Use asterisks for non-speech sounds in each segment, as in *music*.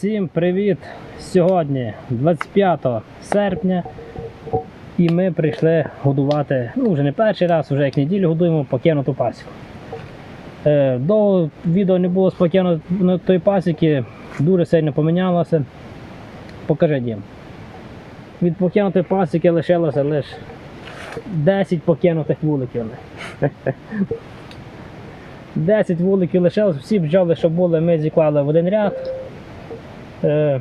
Всім привіт! Сьогодні 25 серпня і ми прийшли годувати, ну вже не перший раз, вже як неділю годуємо покинуту пасіку. Е, До відео не було з покинутої пасіки, дуже сильно помінялося. Покажи дім. Від покинутої пасіки лишилося лише 10 покинутих вуликів. *laughs* 10 вуликів лишилось, всі бджоли, що були, ми зіклали в один ряд. Е,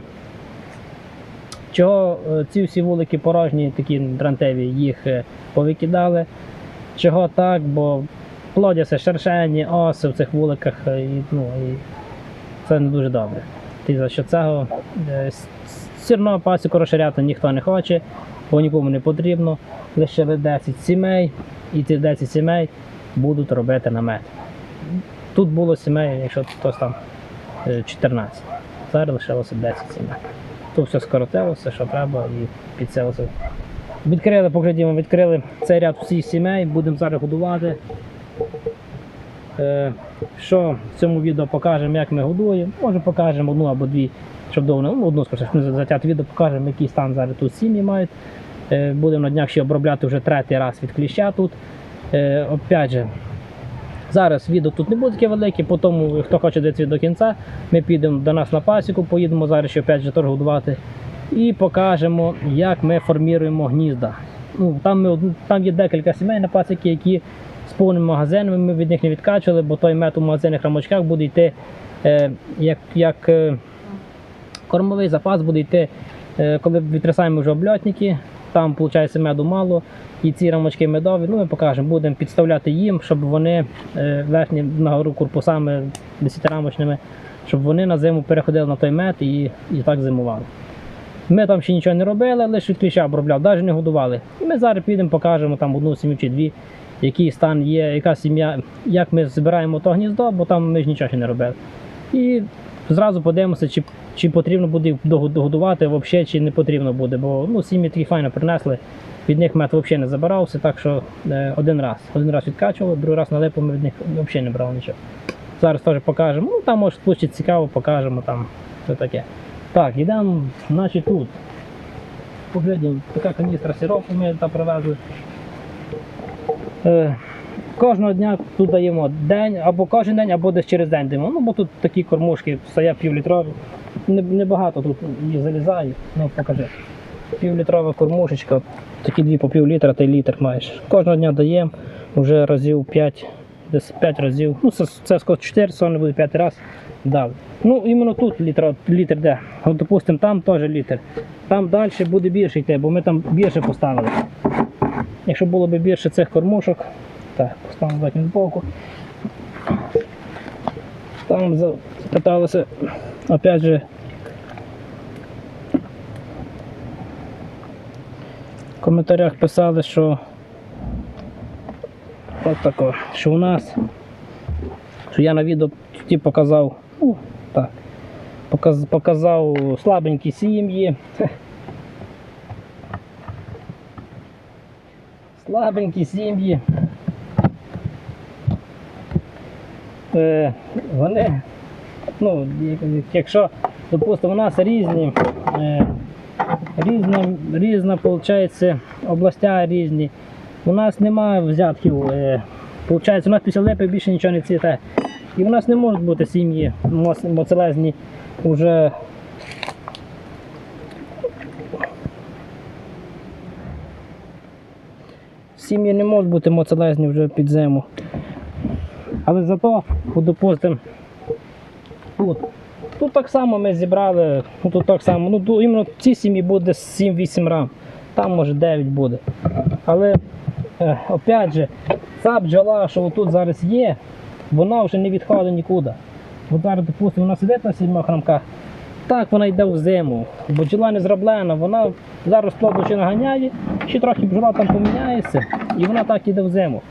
Чого е, ці всі вулики порожні, такі дрантеві, їх е, повикидали. Чого так, бо плодяться шершені, оси в цих вуликах, і, ну, і це не дуже добре. І за що цього с- сірного пасіку розширяти ніхто не хоче, бо нікому не потрібно. Лишили 10 сімей, і ці 10 сімей будуть робити намет. Тут було сімей, якщо хтось там е, 14. Зараз лишилося 10 сімей. Тут все скоротилося, що треба, і підселося. Відкрили, поки Діма, відкрили цей ряд всіх сімей, будемо зараз годувати. Е, що в цьому відео покажемо, як ми годуємо. Може покажемо одну або дві, щоб довго, ну, одну не затяти відео, покажемо, який стан зараз тут сім'ї мають. Е, будемо на днях ще обробляти вже третій раз від кліща тут. Е, опять же, Зараз відео тут не буде таке велике, тому, хто хоче дивитися до кінця, ми підемо до нас на пасіку, поїдемо зараз ще опять же теж годувати і покажемо, як ми формуємо гнізда. Ну, там, ми, там є декілька сімей на пасіки, які з повними магазинами, ми від них не відкачували, бо той мед у магазинних рамочках буде йти е, як, як е, кормовий запас буде йти, е, коли відтрясаємо вже обльотники, там виходить меду мало. І ці рамочки медові, ну ми покажемо, будемо підставляти їм, щоб вони е, верхні нагору корпусами 10-рамочними, щоб вони на зиму переходили на той мед і, і так зимували. Ми там ще нічого не робили, лише кліща обробляв, навіть не годували. І ми зараз підемо, покажемо там одну сім'ю чи дві, який стан є, яка сім'я, як ми збираємо то гніздо, бо там ми ж нічого ще не робили. І зразу подивимося, чи, чи потрібно буде догодувати взагалі, чи не потрібно буде, бо ну, сім'ї такі файно принесли. Від них мед взагалі не забирався, так що е, один раз. Один раз відкачували, другий раз на липу ми від них взагалі не брали нічого. Зараз теж покажемо. Ну там може вийде цікаво, покажемо там що таке. Так, йдемо, значить тут. Поглядім, така каністра сиропу ми та привезли. Е, кожного дня тут даємо день, або кожен день, або десь через день даємо. Ну, бо тут такі кормушки стоять півлітрові. Не- Небагато тут їх залізає, ну покажи півлітрова кормушечка, такі дві по пів літра, та й літр маєш. Кожного дня даємо, вже разів 5, десь 5 разів. Ну, це, це скот 4, це не буде 5 разів дав. Ну, іменно тут літр, літр де. От, допустимо, там теж літр. Там далі буде більше йти, бо ми там більше поставили. Якщо було б більше цих кормушок, так, поставимо задню збоку. Там запиталося, опять же, в коментарях писали, що от тако, що у нас, що я на відео ті показав, ну, так, показ, показав слабенькі сім'ї. *laughs* Слабенькі сім'ї. Е, вони, ну, як- якщо, допустимо, у нас різні. Е, різна, різна виходить, областя різні. У нас немає взятків. Е, Получається, у нас після липи більше нічого не цвіте. І у нас не можуть бути сім'ї моцелезні вже. Сім'ї не можуть бути моцелезні вже під зиму. Але зато, от, допустимо, тут так само ми зібрали, тут так само, ну іменно в цій сім'ї буде 7-8 рам, там може 9 буде. Але е, опять же, ця бджола, що тут зараз є, вона вже не відходить нікуди. От зараз, допустимо, вона сидить на сімох рамках, так вона йде в зиму, бо бджола не зроблена, вона зараз плоду ще наганяє, ще трохи бджола там поміняється, і вона так іде в зиму.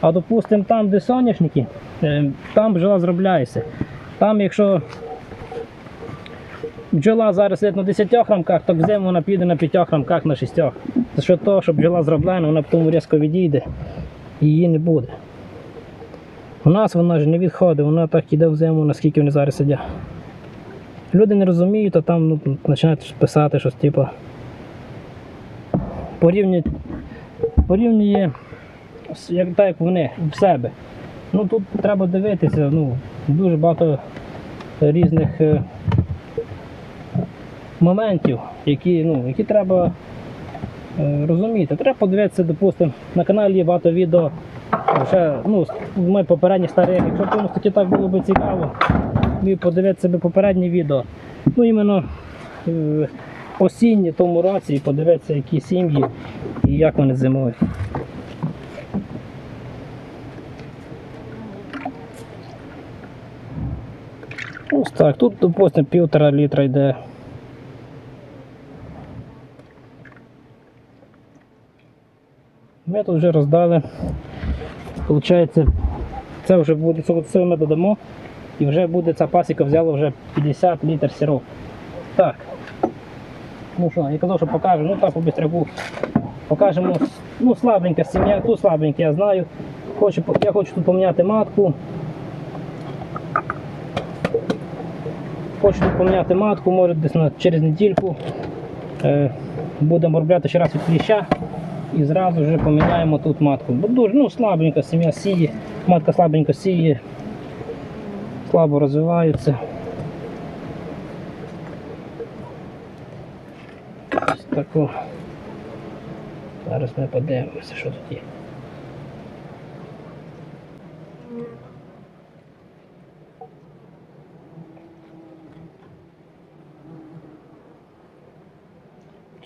А допустимо, там, де соняшники, там бджола зробляється. Там, якщо бджола зараз на 10 рамках, то взиму вона піде на 5 рамках на 6. За що того, що бджола зроблена, вона потім різко відійде і її не буде. У нас вона ж не відходить, вона так іде в зиму, наскільки вони зараз сидять. люди не розуміють, то там ну, починають писати щось, типу. Порівнює, порівнює як, так, як вони в себе. Ну тут треба дивитися, ну, дуже багато різних е, моментів, які, ну, які треба е, розуміти. Треба подивитися, допустимо, на каналі є багато відео. Вже, ну, ми попередні старих, якщо комусь таки так було б цікаво, і подивитися себе попередні відео. Ну, іменно е, осінні тому році і подивитися, які сім'ї і як вони зимують. Ось так, тут, допустимо, півтора літра йде. Ми тут вже роздали. Получається, це вже буде, це, ми додамо. І вже буде ця пасіка взяла вже 50 літр сироп. Так. Ну що, я казав, що покажу, ну так по бістряку. Покажемо. Ну, слабенька сім'я, тут слабенька, я знаю. Хочу, я хочу тут поміняти матку. Хочу поміняти матку, може десь на, через недільку. Е, будемо обробляти ще раз від кліща і зразу вже поміняємо тут матку. Бо дуже ну, слабенька сім'я сіє, матка слабенько сіє, слабо розвиваються. Ось таку. Зараз ми подивимося, що тут є.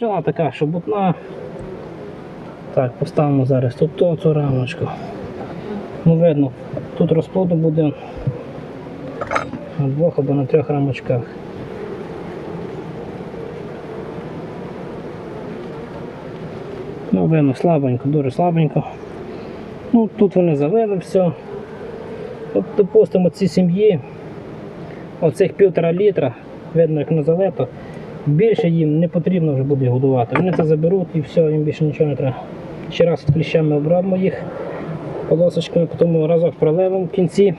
Пчела така шобутна. Так, поставимо зараз тут цю рамочку. Ну, видно, тут розплоду буде на двох або на трьох рамочках. Ну, видно, слабенько, дуже слабенько. Ну, тут вони залили все. От, допустимо, ці сім'ї, оцих півтора літра, видно, як не залито, більше їм не потрібно вже буде годувати. Вони це заберуть і все, їм більше нічого не треба. Ще раз кліщами обробимо їх полосочками, потім разок проливимо в кінці.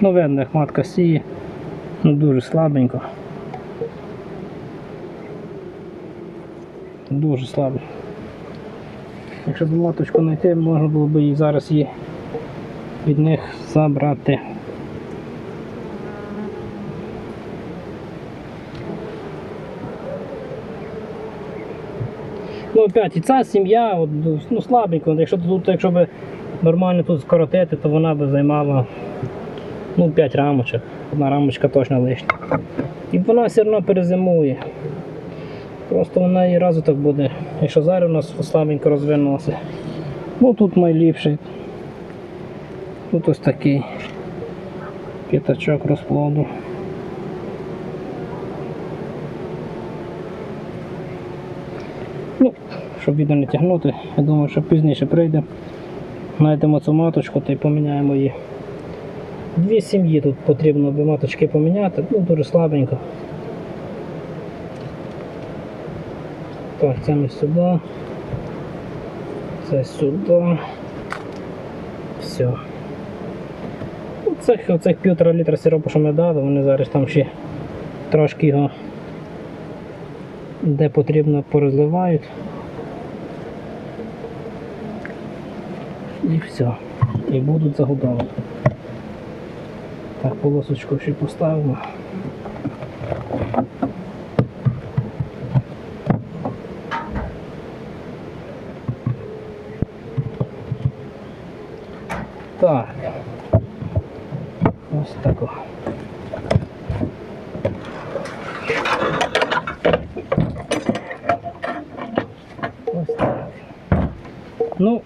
Ну, видно, як матка сіє. Ну, дуже слабенько. Дуже слабо. Якщо б маточку знайти, можна було б і зараз її від них забрати. Ну, опять, і ця сім'я, от, ну, слабенько, якщо тут, якщо б нормально тут скоротити, то вона б займала ну, 5 рамочок. Одна рамочка точно лишня. І вона все одно перезимує. Просто вона і разу так буде. Якщо зараз у нас слабенько розвинулося. Ну тут найліпший. Тут ось такий п'ятачок розплоду. Ну, щоб відео не тягнути, я думаю, що пізніше прийде. Знайдемо цю маточку та й поміняємо її. Дві сім'ї тут потрібно обі маточки поміняти, ну дуже слабенько. Так, це ми сюди. Це сюди. Все. Оцих, оцих півтора літра сиропу, що ми дали, вони зараз там ще трошки його де потрібно порозливають. І все. І будуть загодовувати. Так, полосочку ще поставимо. Так. Ось тако. Ось так. Ну,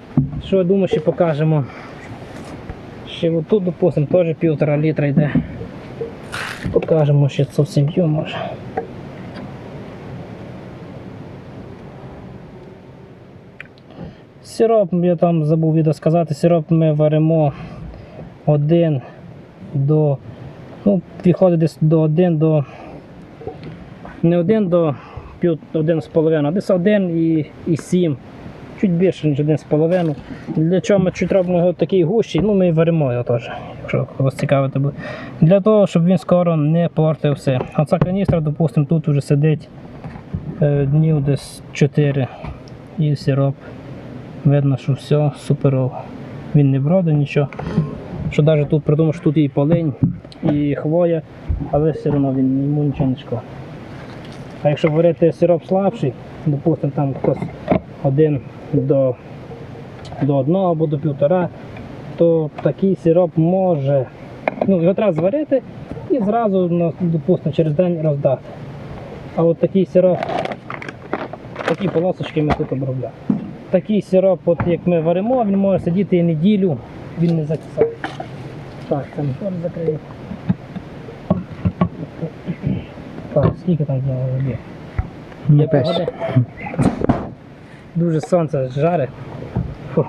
що я думаю, ще покажемо. Ще отут, допустимо, теж півтора літра йде. Покажемо ще цю сім'ю може. Сироп, я там забув відео сказати, сироп ми варимо один до. Ну, підходить десь до один до. Не один до пів один з половиною, а десь один і, і сім. Чуть більше, ніж один з половиною. Для чого ми чуть робимо його такий гущий, ну ми і варимо його теж. якщо вас цікавити буде. Для того, щоб він скоро не портився. Оця каністра, допустимо, тут вже сидить е, днів десь 4 і сироп. Видно, що все суперово. Він не бродить нічого. Що навіть тут придумав, що тут і полинь, і хвоя, але все одно він йому нічого не шкодить. А якщо варити сироп слабший, допустимо там якось один до, до одного або до півтора, то такий сироп може. Ну, його треба зварити і зразу, ну, допустимо, через день роздати. А от такий сироп, такі полосочки ми тут обробляємо. Такий сироп, от як ми варимо, він може сидіти і неділю, він не закисає. Так, це мотор закриє. Так, скільки там з нього води? Не Є пиш. погоди? Дуже сонце жарить. Фу.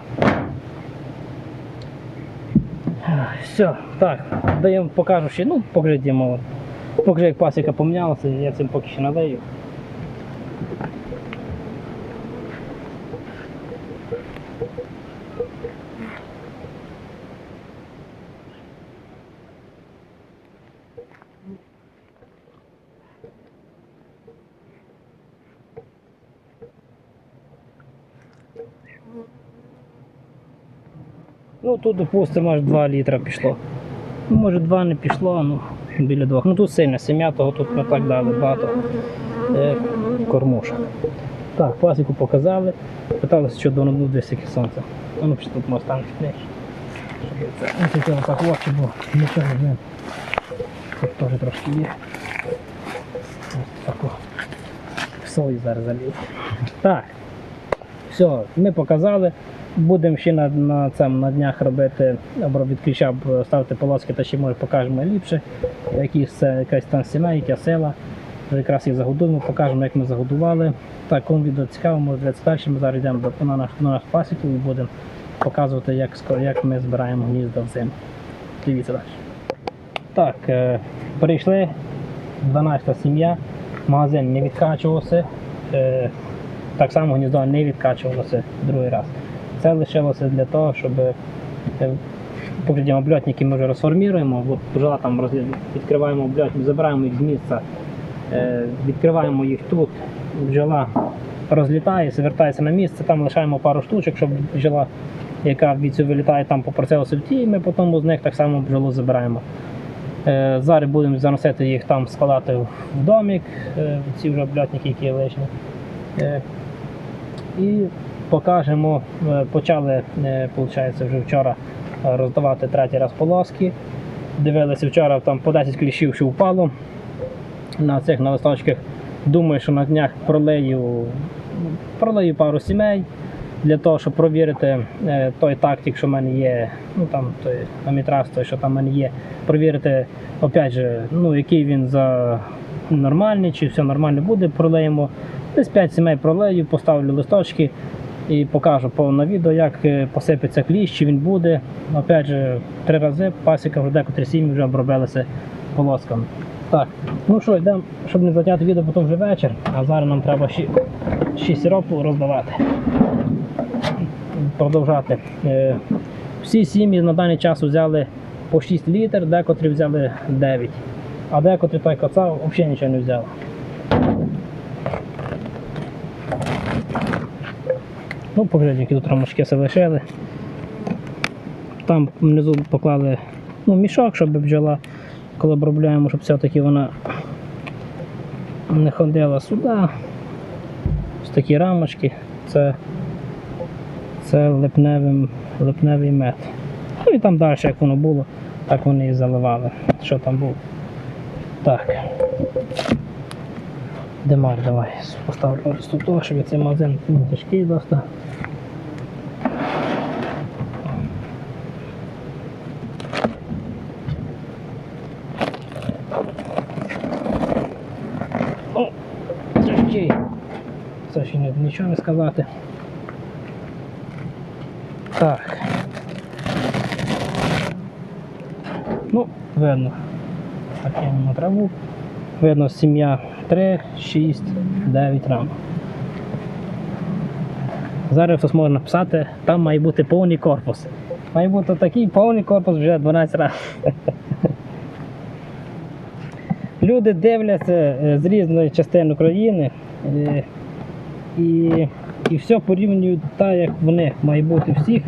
Все, так, даємо, покажу ще, ну, покажи Дімо. Як пасіка помінялася, я цим поки що надаю. Ну тут, допустимо, аж 2 літра пішло. Ну, може 2 не пішло, ну біля 2. Ну тут сильна сім'я, тут не так дали багато е, кормушок. Так, пасіку показали. Питалися, що до ну, десь яке сонце. Ну, ми чуть нижче. Це так очі, бо нічого не. Тут теж трошки є. Ось таку сою зараз заліз. Так. Все, ми показали. Будемо ще на, на, цьому, на днях робити або від ключа ставити полоски, та ще може покажемо ліпше. Якась там сім'я, яка села. Якраз їх загодуємо, покажемо, як ми загодували. Так, кому відео цікаво, може дивитися далі. Ми зараз йдемо на наш, на наш пасіку і будемо показувати, як, як ми збираємо гнізда взимку. Дивіться далі. Так, е, перейшли 12 сім'я, магазин не відкачувався. Е, так само гніздо не відкачувалося другий раз. Це лишилося для того, щоб е, поки обльотники ми вже розформіруємо, от там відкриваємо обльотник, забираємо їх з місця, е, відкриваємо їх тут, бджола розлітається, вертається на місце, там лишаємо пару штучок, щоб бджола, яка від цього вилітає, там попрацювалася в тій, і ми потім з них так само бджолу забираємо. Е, Зараз будемо заносити їх там, складати в домик, ці вже обльотники, які лишні. І покажемо, е, почали, виходить, вже вчора е, роздавати третій раз полоски. Дивилися вчора там по 10 кліщів, що впало на цих на листочках. Думаю, що на днях пролею, пролею пару сімей для того, щоб провірити е, той тактик, що в мене є, ну там той амітраз, той, що там в мене є, провірити, опять же, ну, який він за нормальний, чи все нормально буде, пролеємо. Десь 5 сімей пролею, поставлю листочки і покажу по на відео, як е, посипеться кліщ, чи він буде. Опять же, три рази пасіка вже декотрі сім'ї вже обробилися полосками. Так, ну що, йдемо, щоб не затягти відео, бо то вже вечір, а зараз нам треба ще, ще сиропу роздавати. Продовжати. Е, всі сім'ї на даний час взяли по 6 літр, декотрі взяли 9. А декотрі той коца взагалі нічого не взяли. Ну, поглянь, які тут рамочки все лишили. Там внизу поклали ну, мішок, щоб бджола, коли обробляємо, щоб все-таки вона не ходила сюди. Ось такі рамочки. Це, це липневим, липневий мед. Ну і там далі, як воно було, так вони і заливали. Що там було. Так. Демар, давай, поставлю ось тут, щоб цей магазин не тяжкий досить. О, тяжкий. Це ще ні- нічого не сказати. Так. Ну, видно. На траву. Видно, сім'я 3, 6, 9 рамок. Зараз хтось може написати, там має бути повний корпус. Має бути такий повний корпус вже 12 разів. *laughs* Люди дивляться е, з різної частини України е, і, і все порівнюють так, як в них має бути всіх.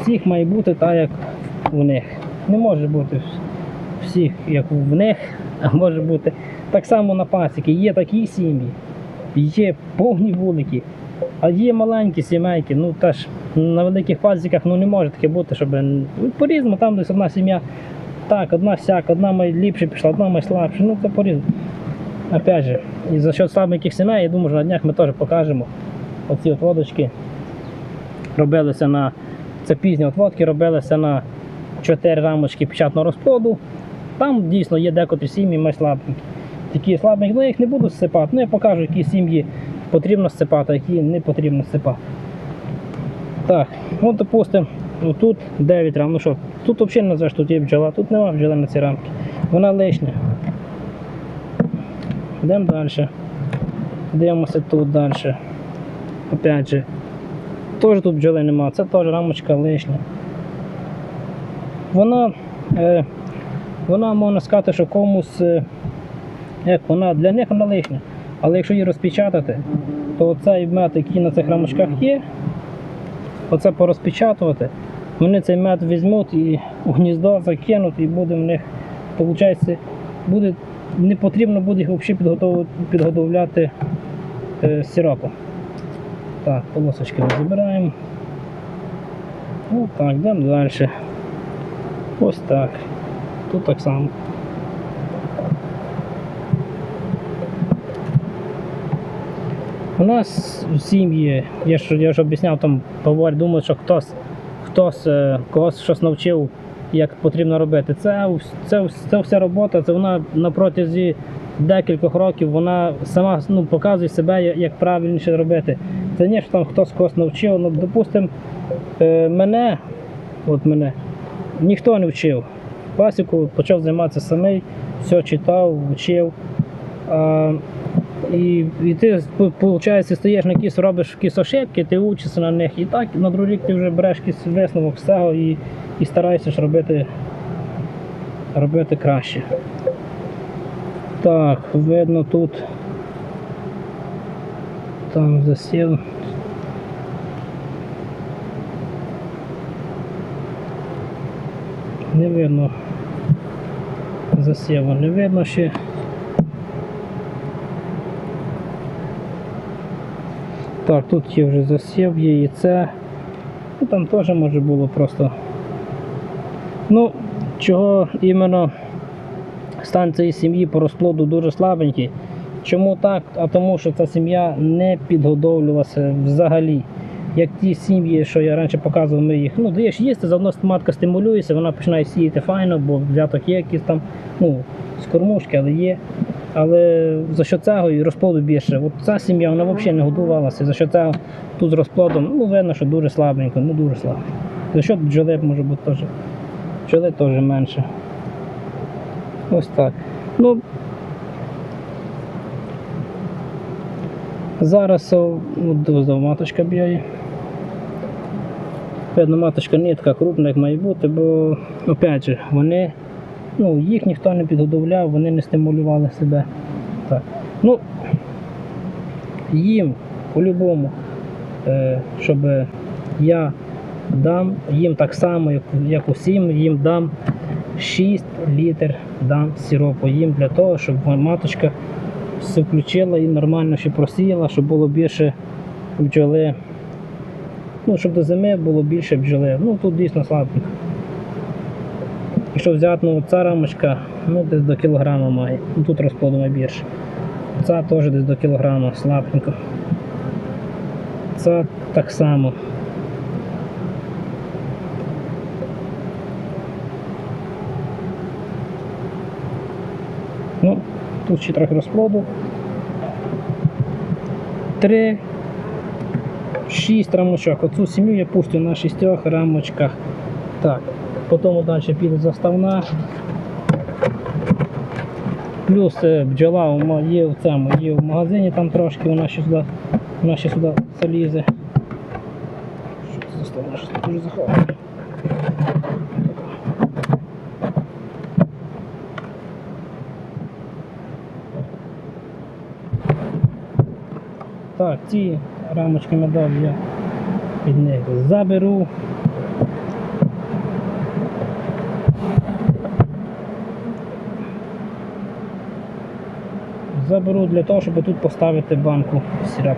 Всіх має бути так, як у них. Не може бути всіх, як в них, а може бути так само на пасіки. Є такі сім'ї, є повні вулики, а є маленькі сімейки. Ну теж на великих пасіках ну, не може таке бути, щоб по-різному, там десь одна сім'я. Так, одна сяк, одна має ліпше пішла, одна має слабше. Ну це по-різному. Опять же, і за счет слабеньких сімей, я думаю, що на днях ми теж покажемо оці от водочки. Робилися на це пізні отводки, робилися на 4 рамочки печатного розплоду. Там дійсно є декотрі сім'ї мають слабенькі. Такі слабенькі, ну я їх не буду зсипати. Ну я покажу, які сім'ї потрібно зсипати, а які не потрібно зсипати. Так, ну допустимо, тут 9 рам. Ну що, тут взагалі не знаєш, тут є бджола, тут немає бджоли на ці рамки. Вона лишня. Йдемо далі. Дивимося тут далі. Опять же. Теж тут бджоли нема, це теж рамочка лишня. Вона, е, вона можна сказати, що комусь, е, як вона, для них вона лишня. Але якщо її розпечатати, то цей мед, який на цих рамочках є, оце порозпечатувати, вони цей мед візьмуть і у гніздо закинуть, і буде в них, виходить, буде, не потрібно буде їх взагалі підготов, підготовляти е, сиропом. Так, полосочки ми забираємо. Ну так, йдемо далі. Ось так. Тут так само. У нас в сім'ї, я ж, я ж об'ясняв там повар, думаю, що хтось, хтось е, когось щось навчив, як потрібно робити. Це, це, це вся робота, це вона на протязі декількох років вона сама ну, показує себе, як правильніше робити. Це не що там хтось когось навчив. Ну, допустимо, е, мене, от мене, ніхто не вчив. Пасіку почав займатися самий, все читав, вчив. І, і ти, виходить, стаєш на якісь, робиш якісь ошибки, ти учишся на них, і так на другий рік ти вже береш якийсь висновок з і, і стараєшся робити, робити краще. Так, видно тут. Там засів. Не видно. Засіву не видно ще. Так, тут є вже засів, є яйце. Ну, там теж може було просто. Ну, чого іменно стан цієї сім'ї по розплоду дуже слабенький. Чому так? А тому що ця сім'я не підгодовлювалася взагалі. Як ті сім'ї, що я раніше показував, ми їх ну, даєш їсти, заодно матка стимулюється, вона починає сіяти файно, бо взяток є якісь там, ну, з але є. Але за що цього і розплоду більше. От ця сім'я вона взагалі не годувалася. За що цього тут з розплодом, ну видно, що дуже слабенько, ну дуже слабо. За що бджоли може бути теж. Бджоли теж менше. Ось так. Ну, зараз от, маточка б'є. Певно, маточка не така крупна, як має бути, бо опять же, вони, ну, їх ніхто не підготовляв, вони не стимулювали себе. Так. Ну, їм по-любому, е, щоб я дам їм так само, як, як усім, їм дам 6 літр дам сиропу їм для того, щоб маточка все включила і нормально ще просіяла, щоб було більше бджоли. Ну, щоб до зими було більше бджоли. Ну тут дійсно слабенько. Якщо взяти ну, ця рамочка, ну десь до кілограма має. Ну, тут розплоду більше. Ця теж десь до кілограма, слабенько. Це так само. Ну, тут ще трохи розплоду. Три, шість рамочок. Оцю сім'ю я пустю на шістьох рамочках. Так, потім далі піде заставна. Плюс е, бджола є в цьому, є в магазині там трошки, вона ще сюди, вона ще сюди залізе. Що це заставна, що це дуже заховано. Так, ці рамочки медові я від них заберу. Заберу для того, щоб тут поставити банку сироп.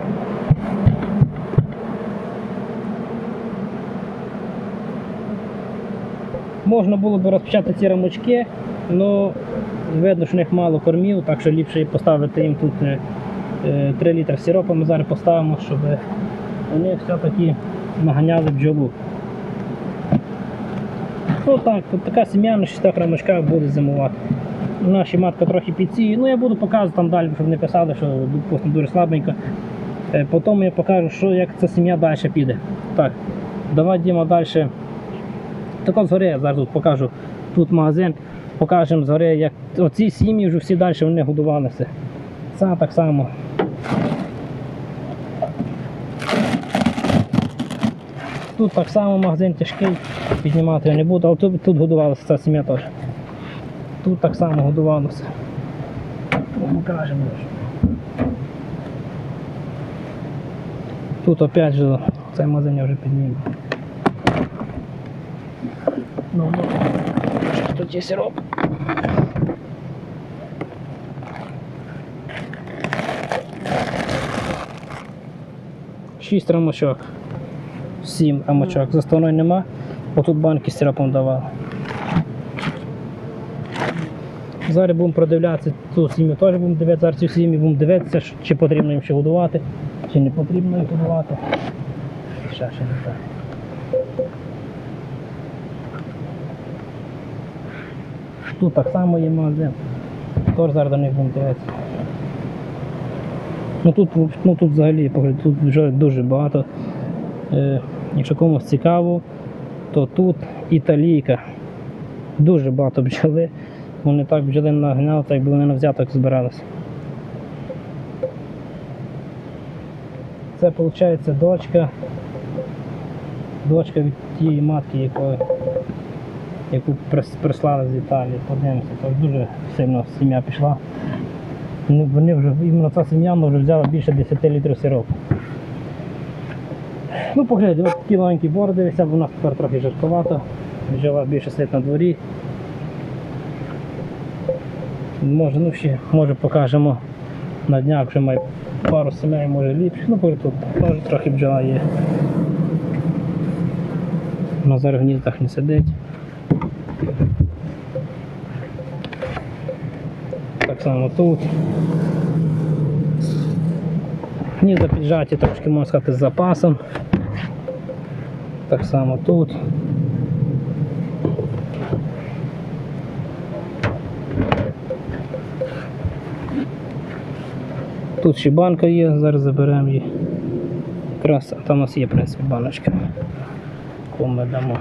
Можна було б розпочати ці рамочки, але видно, що в них мало кормів, так що ліпше поставити їм тут е, е, 3 літри сиропу. Ми зараз поставимо, щоб вони все-таки наганяли бджолу. Ну так, така сім'я на 6 рамочках буде зимувати. Наші матка трохи підсіє. Ну я буду показувати там далі, щоб не писали, що допустимо, дуже слабенько. Е, Потім я покажу, що, як ця сім'я далі піде. Так, давай йдемо далі. Так от згори я зараз покажу. Тут магазин, покажемо згори, як оці сім'ї вже всі далі вони годувалися. Це так само. Тут так само магазин тяжкий, піднімати я не буду, але тут, тут годувалася ця сім'я теж. Тут так само годувалося. Покажемо. Тут опять же цей магазин я вже підніму. Ну, ну, що тут є сироп. Шість рамочок. Сім рамочок. Заставної нема. Отут банки з сиропом давали. Зараз будемо продивлятися цю сім'ю, теж будемо дивитися, зараз цю сім'ю будемо дивитися, чи потрібно їм ще годувати, чи не потрібно їх годувати. Ще, ще не так. Тут так само є магазин. Тож зараз до них будемо дивитися. Ну тут, ну тут взагалі тут вже дуже багато. Е, якщо комусь цікаво, то тут італійка. Дуже багато бджоли. Вони так бджоли нагняли, так якби вони на взяток збиралися. Це виходить дочка. Дочка від тієї матки, якої, яку прис- прислали з Італії. Подивимося, то дуже сильно сім'я пішла. Вони, вони вже, іменно ця сім'я вже взяла більше 10 літрів сиропу. Ну, погляньте, от такі маленькі бори дивися, нас тепер трохи жарковато. Бджола більше сидить на дворі. Може, ну ще, може покажемо на днях, вже має пару сімей, може ліпше. Ну, поки тут теж трохи бджола є. Вона зараз в гніздах не сидить. Так само тут. Гнізда піджаті трошки можна сказати з запасом. Так само тут. Тут ще банка є, зараз заберемо її. Якраз а там у нас є, в принципі, баночка. Ми дамо.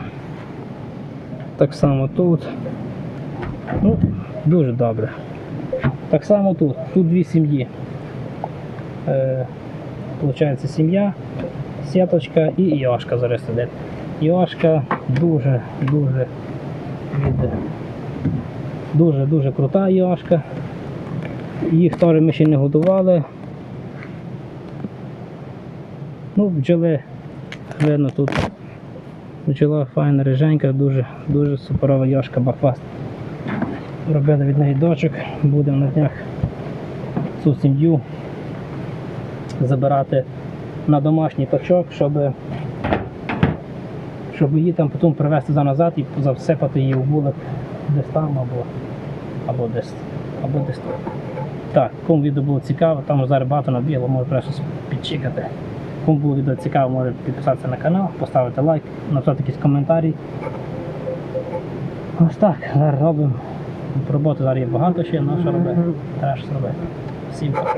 Так само тут. Ну, дуже добре. Так само тут. Тут дві сім'ї. Е, Получається сім'я, сіточка і Іошка зараз сидить. Іошка дуже, дуже від дуже дуже крута Іошка. Їх теж ми ще не годували. Ну, бджоли, видно тут бджола файна, риженька, дуже, дуже суперова Йошка Бахваст. Робили від неї дочок, будемо на днях цю сім'ю забирати на домашній точок, щоб, щоб її там потім привезти за назад і засипати її в вулик десь там або, або десь або десь. Так, кому відео було цікаво, там зараз багато набігло, може треба щось підчекати. Кому було відео цікаво, може підписатися на канал, поставити лайк, написати якийсь коментарі. Ось так, зараз робимо. Роботи зараз є багато ще, але що робити? Треба щось робити. Всім пока.